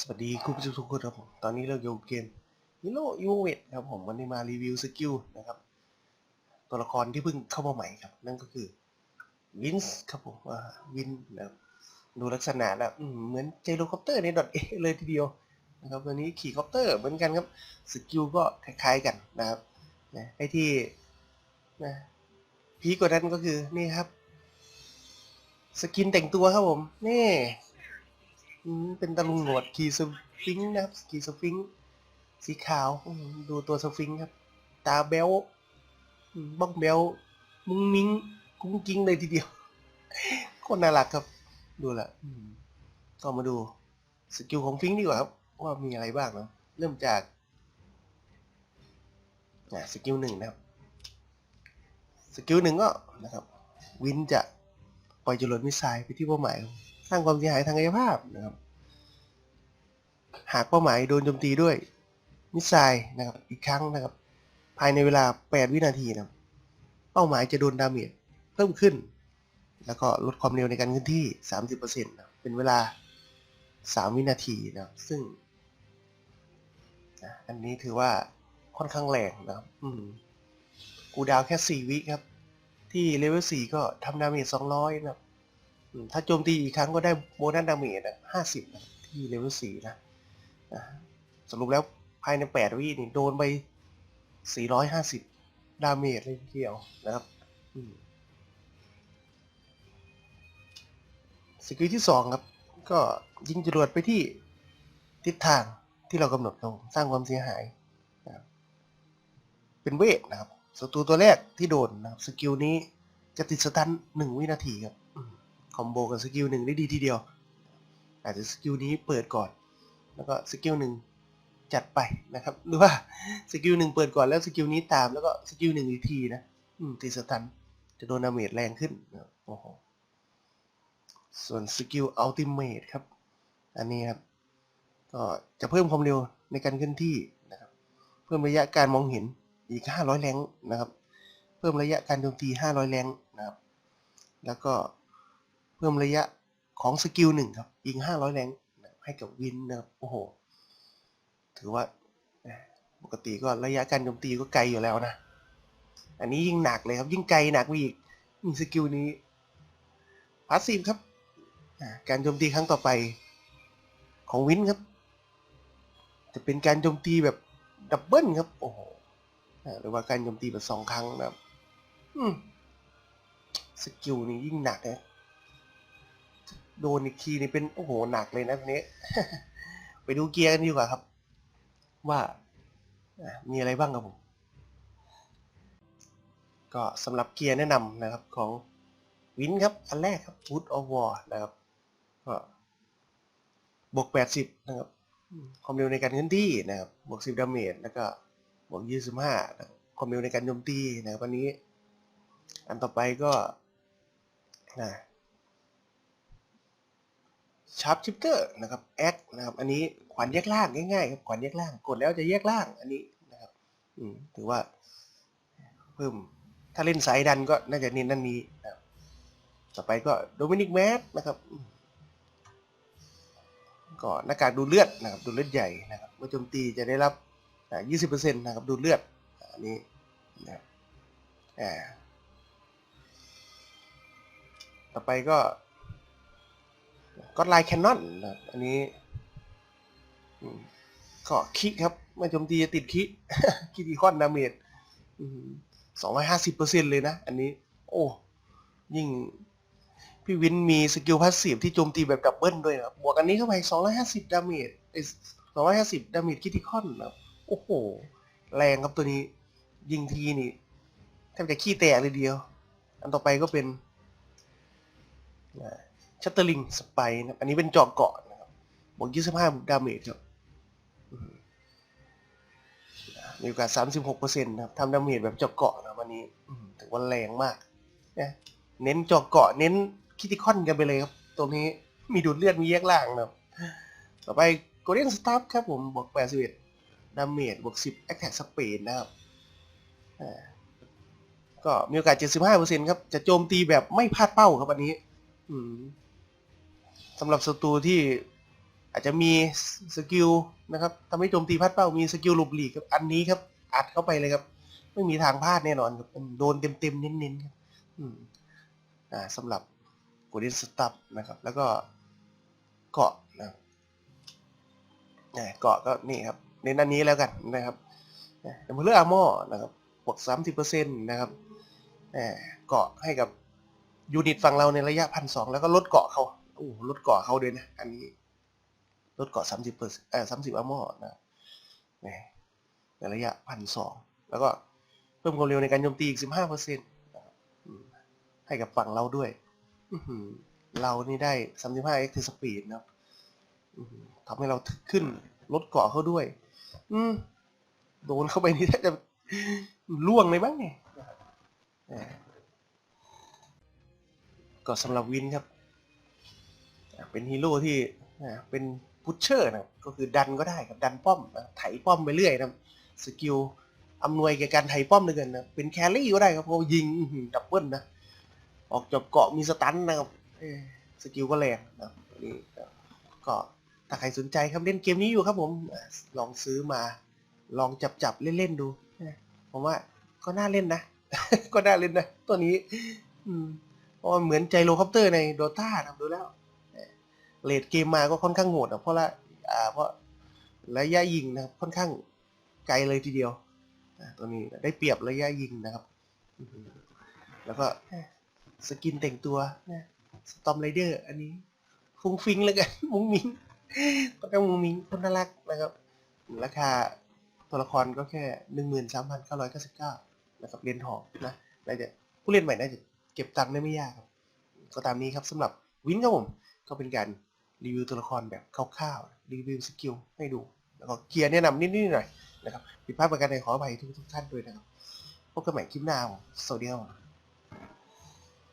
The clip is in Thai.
สวัสดีคุณผู้ชมทุกคนครับผม ตอนนี้เราอยู่เกมฮิโร่ยูเวตครับผมวันนี้มารีวิวสกิลนะครับ ตัวละครที่เพิ่งเข้ามาใหม่ครับ นั่นก็คือวินส์ครับผมว่าวินนะครับดูลักษณะแล้วเหมือนเจโรคอปเตอร์ในดอทเอเลยทีเดียวนะครับตัวนี้ขี่คอปเตอร์เหมือนกันครับสกิลก็คล้ายๆกันนะครับนะไอที่นะพีกว่านั้นก็คือนี่ครับ สกินแต่งตัวครับผมนี่ เป็นตะลุงหนวดขี่สฟิงค์นะครับขี่สฟิงค์สีขาวดูตัวสฟิงค์ครับ ตาแบลบ้องแบลมุ้งมิ้งกุ้งกิ้งเลยทีเดียวโคนน่ารักครับ ดูแลวอืมก็มาดูสกิลของฟิงค์ดีกว่าครับ ว่ามีอะไรบ้างเนาะเริ่มจากอะสกิลหนึ่งนะครับ สกิลหนึ่งก็นะครับ วินจะปล่อยจรวดมิสไซล์ไปที่เป้าหมาย สร้างความเสียหายทางกายภาพนะครับ หากเป้าหมายโดนโจมตีด้วย มิสไซล์นะครับ อีกครั้งนะครับ ภายในเวลา 8 วินาทีนะเป้าหมายจะโดนดาเมจเพิ่มขึ้น แล้วก็ลดความเร็วในการเคลื่อนที่ 30%นะครับเป็นเวลา 3 วินาทีนะซึ่งนะอันนี้ถือว่าค่อนข้างแรงนะครับ อืม กูดาวแค่ 4 วิครับ ที่เลเวล 4 ก็ทำดาเมจ200 นะครับ ถ้าโจมตีอีกครั้งก็ได้โบนัสดาเมจห้าสิบที่เลเวลสี่นะสรุปแล้วภายในแปดวินี่โดนไปสี่ร้อยห้าสิบดาเมจเลยทีเดียวนะครับสกิลที่สองครับ ก็ยิงจรวดไปที่ทิศทางที่เรากำหนดเราสร้างความเสียหายนะเป็นเวทนะครับศัตรูตัวแรกที่โดนนะครับสกิลนี้จะติดสตันหนึ่งวินาทีครับ อมคอมโบกับสกิลหนึ่งได้ดีทีเดียว อาจจะสกิลนี้เปิดก่อน แล้วก็สกิลหนึ่งจัดไปนะครับ หรือว่าสกิลหนึ่งเปิดก่อนแล้วสกิลนี้ตามแล้วก็สกิลหนึ่งอีกทีนะตีสตันจะโดนดาเมจแรงขึ้นโอ้โหส่วนสกิลอัลติเมทครับ อันนี้ครับ ก็จะเพิ่มความเร็วในการเคลื่อนที่นะครับ เพิ่มระยะการมองเห็นอีก 500 แรงนะครับ เพิ่มระยะการโจมตี 500 แรงนะครับ แล้วก็ เพิ่มระยะของสกิลหนึ่งครับ ยิง 500 แรงนะครับให้กับวินนะครับโอ้โห ถือว่าปกติก็ระยะการโจมตีก็ไกลอยู่แล้วนะ อันนี้ยิ่งหนักเลยครับ ยิ่งไกลหนักไปอีกอืมสกิลนี้พาสซีฟครับการโจมตีครั้งต่อไปของวินครับ จะเป็นการโจมตีแบบดับเบิลครับโอ้โหหรือว่าการโจมตีแบบสองครั้งนะครับสกิลนี้ยิ่งหนักนะ โดนอีกทีนี่เป็นโอ้โหหนักเลยนะทีนี้ ไปดูเกียร์กันดีกว่าครับ ว่ามีอะไรบ้างครับผม ก็สำหรับเกียร์แนะนำนะครับของวินครับ อันแรกครับ Wood of War นะครับก็บวก 80 นะครับ ความเร็วในการเคลื่อนที่นะครับ บวก 10 ดาเมจ แล้วก็บวก 25นะคความเร็วในการโจมตีนะครับอันนี้ อันต่อไปก็นะ ชาร์ปชิปเตอร์นะครับแอคนะครับ อันนี้ขวานแยกล่างง่ายๆครับขวานแยกล่างกดแล้วจะแยกล่างอันนี้นะครับอืมถือว่า เพิ่มถ้าเล่นสายดันก็น่าจะเน้นนั่นนี้นะครับต่อไปก็โดมินิกแมสนะครับก็หน้ากากดูเลือดนะครับดูเลือดใหญ่นะครับเมื่อโจมตีจะได้รับอ่า20%นะครับดูเลือดอันนี้นะครับต่อไปก็ ก็ไลน์แคนนอนนะครับอันนี้ก็คิครับเมื่อโจมตีจะติดคิคิดีคอนดาเมจสองร้อยห้าสิบเปอร์เซ็นเลยนะ อันนี้ โอ้ ยิ่ง พี่วินมีสกิลพาสซีฟที่โจมตีแบบดับเบิลด้วยนะบวกอันนี้เข้าไปสองร้อยห้าสิบดาเมจสองร้อยห้าสิบดาเมจคิดีคอนนะโอ้โห แรงครับตัวนี้ ยิงทีนี่แทบจะขี้แตกเลยเดียว อันต่อไปก็เป็น ชัตเตอร์ลิงสไปนะอันนี้เป็นจอกเกาะนะครับบวก25ดาเมจครับอืมมีโอกาส36%นะครับทำดาเมจแบบเจอกเกาะนะครันนี้ถือว่าแรงมากนะเน้นเจอกเกาะเน้นคิติคอนกันไปเลยครับ ตรงนี้มีดูดเลือดมีแยกล่างนะครับ ต่อไปโกลเด้นสตาร์ครับผมบวก81ดาเมจบวก10แอคแท็กสเปนนะครับก็มีโอกาส 75%ครับ จะโจมตีแบบไม่พลาดเป้าครับอันนี้ อืม สำหรับศัตรูที่อาจจะมีสกิลนะครับทำให้โจมตีพลาดเป้ามีสกิลหลบหลีกครับอันนี้ครับอัดเข้าไปเลยครับ ไม่มีทางพลาดแน่นอนครับโดนเต็มๆเน้นๆครับอืมอ่าสำหรับกูดิสตับนะครับ แล้วก็เกาะนะเกาะก็นี่ครับเน้นอันนี้แล้วกันนะครับเดมเลอร์อาร์มอนะครับบวกสามสิบเปอร์เซ็นต์นะครับเกาะให้กับยูนิตฝั่งเราในระยะพันสองแล้วก็ลดเกาะเขา โอ้ลดเกาะเขาด้วยนะ อันนี้ลดเกาะสามสิบเปอร์เอ่อสามสิบอาร์มอนะนี่ในระยะพันสองแล้วก็เพิ่มความเร็วในการโจมตีอีกสิบห้าเปอร์เซ็นต์ให้กับฝั่งเราด้วยเรานี่ได้35 x สปีดนะครับทำให้เราขึ้นลดเกาะเขาด้วย อืโดนเข้าไปนี่แทบจะล่วงเลยบ้างไงก็สำหรับวินครับ เป็นฮีโร่ที่เป็นพุชเชอร์นะก็คือดันก็ได้ครับดันป้อมไถป้อมไปเรื่อยนะสกิลอำนวยแก่การไถป้อมด้วยกันนะเป็นแครี่ก็ได้ครับเพราะว่ายิงดับเบิลนะออกจากเกาะมีสตันนะครับสกิลก็แรงนะนี่ก็ถ้าใครสนใจครับเล่นเกมนี้อยู่ครับผมลองซื้อมา ลองจับจับเล่นๆดูนะผมว่าก็น่าเล่นนะ ก็น่าเล่นนะ ตัวนี้ อืมเพราะเหมือนใจโลคอปเตอร์ในโดตาครับดูแล้ว เลดเกมมาก็ค่อนข้างโหดนะเพราะละอ่าเพราะระยะยิงนะครับค่อนข้างไกลเลยทีเดียวตัวนี้ได้เปรียบระยะยิงนะครับ แล้วก็สกินแต่งตัวนะสตอมไรเดอร์อันนี้ฟุ้งฟิงเลยกัน มุ้งมิงก็ต้องมุ้งมิงคนน่ารักนะครับ ราคาตัวละครก็แค่หนึ่งหมื่นสามพันเก้าร้อยเก้าสิบเก้านะครับเรียญทองนะน่าจะผู้เล่นใหม่น่าจะเก็บตังค์ได้ไม่ยากครับ ก็ตามนี้ครับสำหรับวินครับผม ก็เป็นการ รีวิวตัวละครแบบคร่าวๆ รีวิวสกิลให้ดู แล้วก็เกียร์แนะนำนิดๆหน่อยๆนะครับผิดพลาดประการใดขออภัยทุกท่านด้วยนะครับ พบกันใหม่คลิปหน้าสวัสดีครับ